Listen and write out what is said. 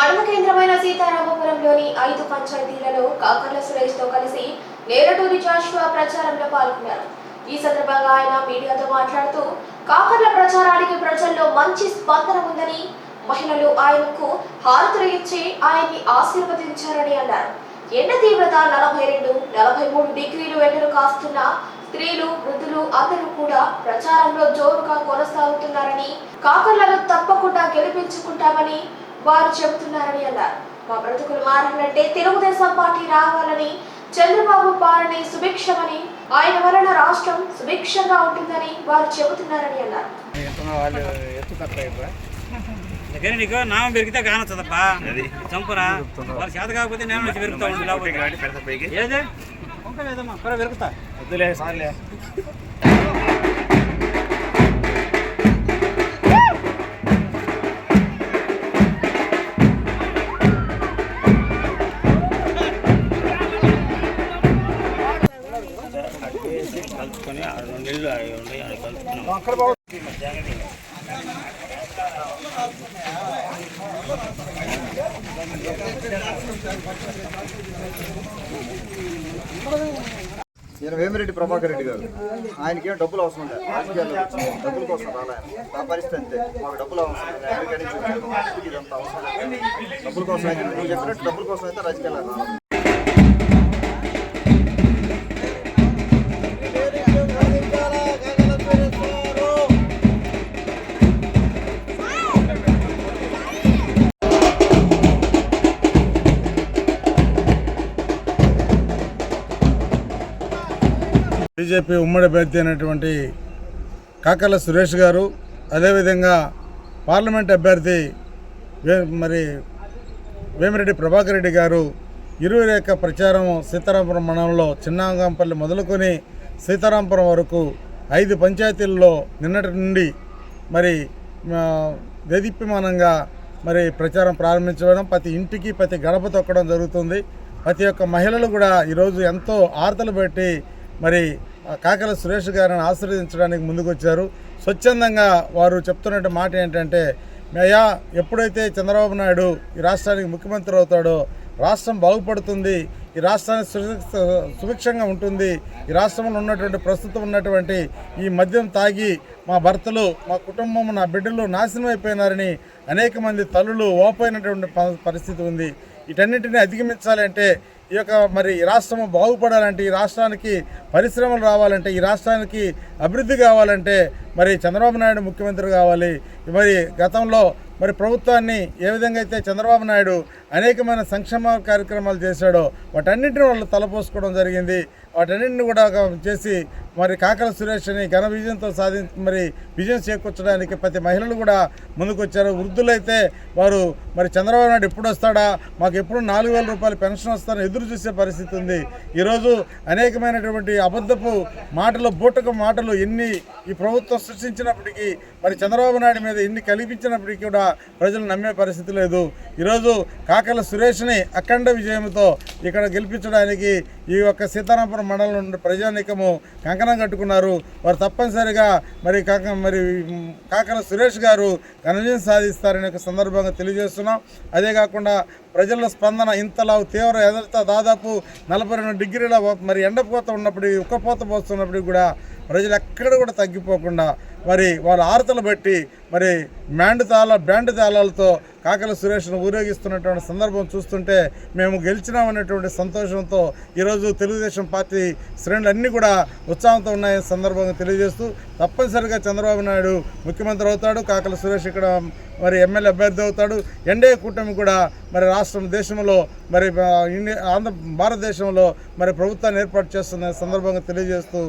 మండల కేంద్రమైన సీతారామపురంలోని ఐదు పంచాయతీలలో కాకర్ల సురేష్తో కలిసి నేరటూరి జాషువా ప్రచారంలో పాల్గొన్నారు. ఈ సందర్భంగా ఆయన మీడియాతో మాట్లాడుతూ కాకర్ల ప్రచారానికి ప్రజల్లో మంచి స్పందన ఉందని మహిళలు ఆయనకు హారతులు ఇచ్చి ఆయన్ని ఆశీర్వదించారని అన్నారు. ఎండ తీవ్రత నలభై రెండు నలభై మూడు డిగ్రీలు ఎండలు కాస్తున్న స్త్రీలు వృద్ధులు అందరూ కూడా ప్రచారంలో జోరుగా కొనసాగుతున్నారని కాకర్లను తప్పకుండా గెలిపించుకుంటామని వారు చెబుతున్నారని అన్నారు. మా బ్రతుకులు మారాలంటే తెలుగుదేశం పార్టీ రావాలని చంద్రబాబు పాలన సుభిక్షమని ఆయన వలన రాష్ట్రం సుభిక్షంగా ఉంటుందని వారు చెబుతున్నారని అన్నారు. దగ్గర నీకు నామం పెరిగితే కానొచ్చదప్పా చంపురా. వాళ్ళు చేత కాకపోతే నేను వచ్చి పెరుగుతా ఉండు లేకపోతే. ఏదే? పెరుగుతా. వద్దులే సార్లే. కలుపుకొని ఆరు రెండు నీళ్ళు అవి ఉన్నాయి అవి కలుపుకున్నాం ఈయన వేమిరెడ్డి ప్రభాకర్ రెడ్డి గారు. ఆయనకేం డబ్బులు అవసరం లేదు. రాజకీయాల్లో వచ్చి డబ్బుల కోసం రాలే ఆయన. నా పరిస్థితి అంతే. మాకు డబ్బులు అవసరం లేదు. ఇదంతా అవసరం. డబ్బుల కోసం అయితే నువ్వు చెప్పినట్టు డబ్బుల కోసం అయితే రాజకీయాల్లో రావాలి. బీజేపీ ఉమ్మడి అభ్యర్థి అయినటువంటి కాకర్ల సురేష్ గారు అదేవిధంగా పార్లమెంట్ అభ్యర్థి వే మరి వేమిరెడ్డి ప్రభాకర్ రెడ్డి గారు ఇరువురు యొక్క ప్రచారం సీతారాంపురం మండలంలో చిన్నాంగంపల్లి మొదలుకొని సీతారామపురం వరకు ఐదు పంచాయతీల్లో నిన్నటి నుండి మరి ఆ, దేదీప్యమానంగా మరి ప్రచారం ప్రారంభించడం ప్రతి ఇంటికి ప్రతి గడప తొక్కడం జరుగుతుంది. ప్రతి ఒక్క మహిళలు కూడా ఈరోజు ఎంతో ఆర్తలు పెట్టి మరి కాకల సురేష్ గారిని ఆశీర్వదించడానికి ముందుకొచ్చారు. స్వచ్ఛందంగా వారు చెప్తున్న మాట ఏంటంటే అయ్యా ఎప్పుడైతే చంద్రబాబు నాయుడు ఈ రాష్ట్రానికి ముఖ్యమంత్రి అవుతాడో రాష్ట్రం బాగుపడుతుంది ఈ రాష్ట్రానికి సుభిక్షంగా ఉంటుంది ఈ రాష్ట్రంలో ఉన్నటువంటి ప్రస్తుతం ఉన్నటువంటి ఈ మద్యం తాగి మా భర్తలు మా కుటుంబం నా బిడ్డలు నాశనం అయిపోయినారని అనేక మంది తల్లులు ఓపోయినటువంటి పరిస్థితి ఉంది. వీటన్నిటిని అధిగమించాలంటే ఈ యొక్క మరి ఈ బాగుపడాలంటే ఈ రాష్ట్రానికి పరిశ్రమలు రావాలంటే ఈ రాష్ట్రానికి అభివృద్ధి కావాలంటే మరి చంద్రబాబు నాయుడు ముఖ్యమంత్రి కావాలి. మరి గతంలో మరి ప్రభుత్వాన్ని ఏ విధంగా అయితే చంద్రబాబు నాయుడు అనేకమైన సంక్షేమ కార్యక్రమాలు చేశాడో వాటన్నింటిని వాళ్ళు తలపోసుకోవడం జరిగింది. వాటన్నింటిని కూడా చేసి మరి కాకల సురేష్ని ఘన విజయంతో సాధి మరి విజయం చేకూర్చడానికి ప్రతి మహిళలు కూడా ముందుకొచ్చారు. వృద్ధులైతే వారు మరి చంద్రబాబు నాయుడు ఎప్పుడు వస్తాడా? మాకు ఎప్పుడు నాలుగు వేల రూపాయలు పెన్షన్ వస్తారని ఎదురు చూసే పరిస్థితి ఉంది. ఈరోజు అనేకమైనటువంటి అబద్ధపు మాటలు బూటకు మాటలు ఎన్ని ఈ ప్రభుత్వం సృష్టించినప్పటికీ మరి చంద్రబాబు నాయుడు మీద ఎన్ని కల్పించినప్పటికీ కూడా ప్రజలు నమ్మే పరిస్థితి లేదు. ఈరోజు కాకల సురేష్ని అఖండ విజయంతో ఇక్కడ గెలిపించడానికి ఈ యొక్క సీతారామపురం మండలం నుండి ప్రజానీకము కంకణం కట్టుకున్నారు. వారు తప్పనిసరిగా మరి కాక మరి కాకర సురేష్ గారు ఘనజయం సాధిస్తారనే ఒక సందర్భంగా తెలియజేస్తున్నాం. అదే కాకుండా ప్రజల స్పందన ఇంతలా తీవ్ర ఎదురుత దాదాపు నలభై రెండు డిగ్రీల మరి ఎండపోత ఉన్నప్పటికీ ఉక్కపోత పోస్తున్నప్పటికీ కూడా ప్రజలు ఎక్కడ కూడా తగ్గిపోకుండా మరి వాళ్ళ ఆరతలు బట్టి మరి మ్యాండ్ తాళ బ్యాండ్ తాళాలతో కాకల సురేష్ను ఊరేగిస్తున్నటువంటి సందర్భం చూస్తుంటే మేము గెలిచినామనేటువంటి సంతోషంతో ఈరోజు తెలుగుదేశం పార్టీ శ్రేణులు అన్నీ కూడా ఉత్సాహంతో ఉన్నాయని సందర్భంగా తెలియజేస్తూ తప్పనిసరిగా చంద్రబాబు నాయుడు ముఖ్యమంత్రి అవుతాడు కాకల సురేష్ ఇక్కడ మరి ఎమ్మెల్యే అభ్యర్థి అవుతాడు. ఎన్డీఏ కూటమి కూడా మరి రాష్ట్రం దేశంలో మరి ఇండియా ఆంధ్ర భారతదేశంలో మరి ప్రభుత్వాన్ని ఏర్పాటు చేస్తున్న సందర్భంగా తెలియజేస్తూ